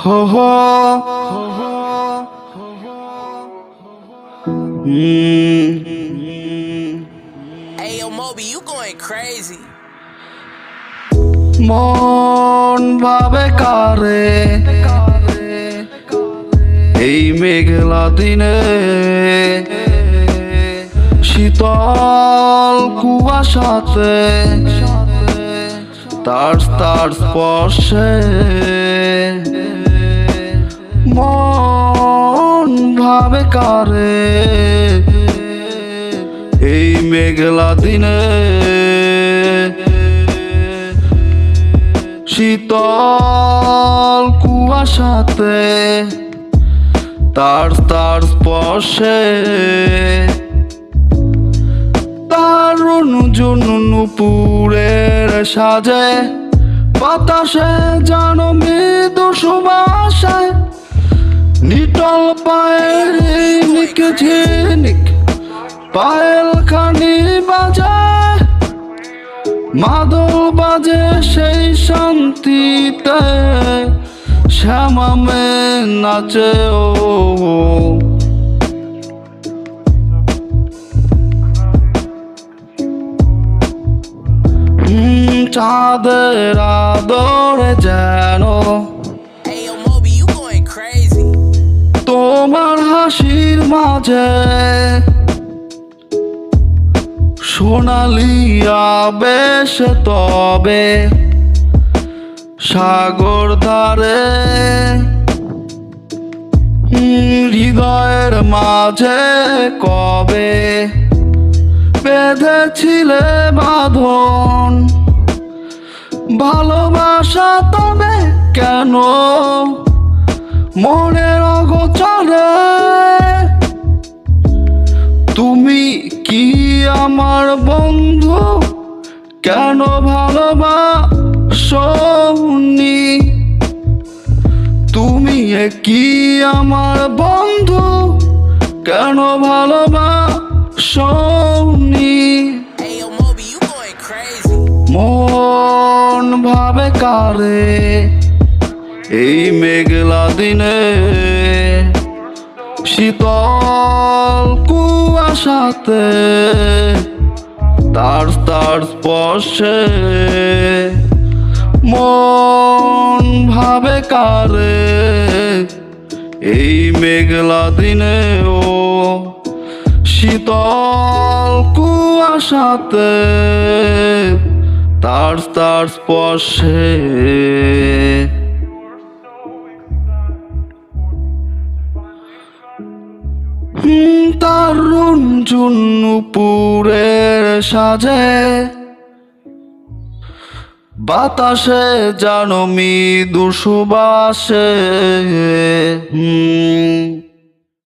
হো হো Hey, yo, Moby, you going crazy. মন ভাবে কারে এই মেঘলা দিনে শীতল কুয়াশাতে তার তার স্পর্শে মন ভাবে কারে। এই মেঘলা দিনে শীতল কুয়াশাতে তার তার স্পর্শে। জন্য নুপুরের সাজে। বাতাসে জানো মৃদু সুবাসায় নিটল পায়ের নিক ঝিনিক পায়েল খানি বাজায় মাদল বাজে সেই শান্তিতে। শ্যামামে নাচে ও চাঁদের আদরে যেন. তোমার হাসির মাঝে সোনালিয়া বেশ তবে সাগর ধারে হৃদয়ের মাঝে কবে বেঁধেছিলে বাঁধন? ভালোবাসা তবে কেন মনের অগোচরে? তুমি কি আমার বন্ধু? কেন ভালোবাসনি কি আমার বন্ধু? কেন ভালোবাসনি crazy. মন ভাবে কারে এই মেঘলা দিনে? শীতল কুয়াশাতে তার তার স্পর্শে মন ভাবে কারে এই মেঘলা দিনে ও শীতল কুয়াশাতে তার তার স্পর্শে। হুম, তারুণ জুন্নুপুরের সাজে বাতাসে জানমি দুসুবাসে হুম।